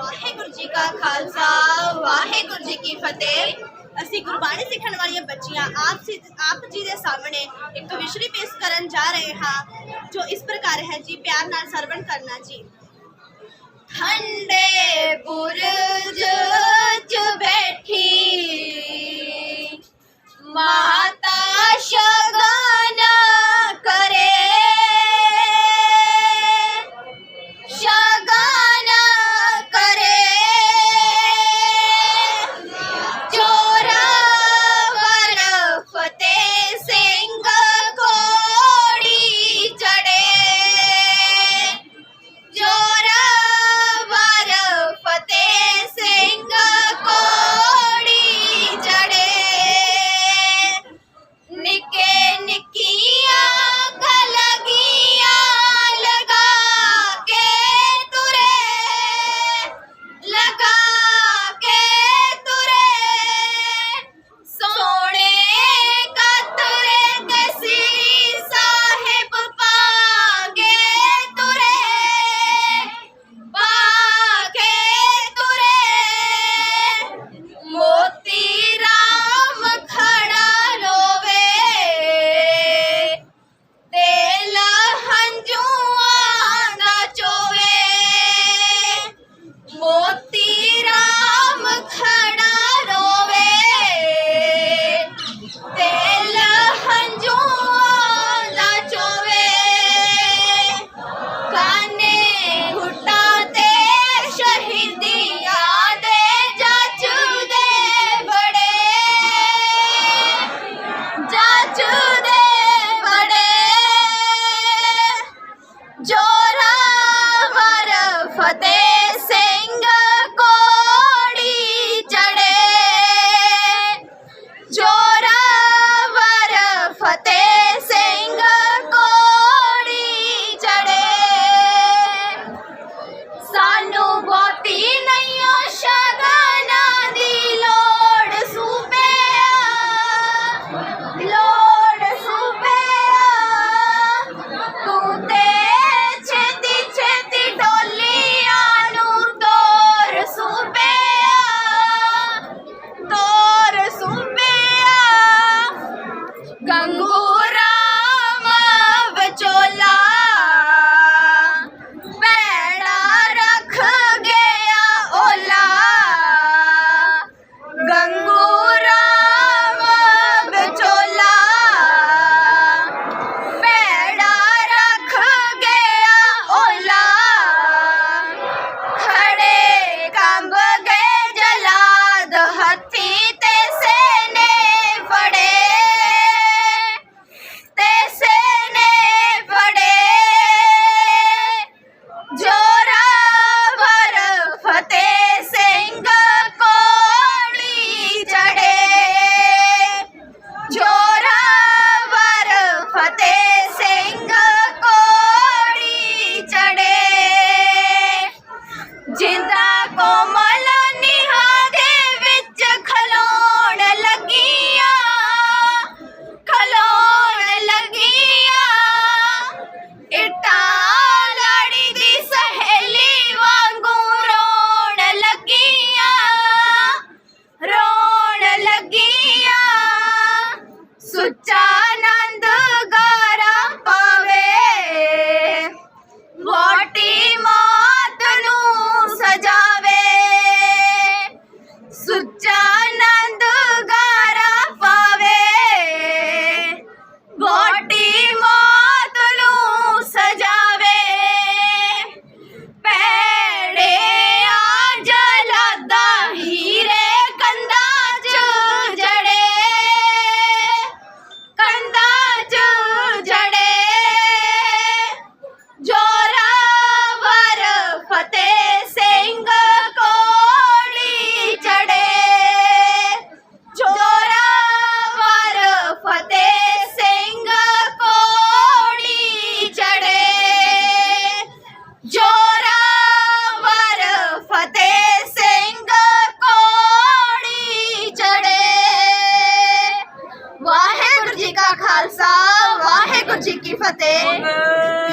ਵਾਹਿਗੁਰੂ ਜੀ ਕਾ ਖਾਲਸਾ, ਵਾਹਿਗੁਰੂ ਜੀ ਕੀ ਫਤਿਹ। ਅਸੀਂ ਗੁਰਬਾਣੀ ਸਿੱਖਣ ਵਾਲੀਆਂ ਬੱਚੀਆਂ ਆਪ ਜੀ ਆਪ ਜੀ ਦੇ ਸਾਹਮਣੇ ਇੱਕ ਵਿਸ਼ਰੀ ਪੇਸ਼ ਕਰਨ ਜਾ ਰਹੇ ਹਾਂ, ਜੋ ਇਸ ਪ੍ਰਕਾਰ ਹੈ ਜੀ, ਪਿਆਰ ਨਾਲ ਸਰਵਣ ਕਰਨਾ ਜੀ। ਠੰਡੇ ਬੁਰੇ 我们。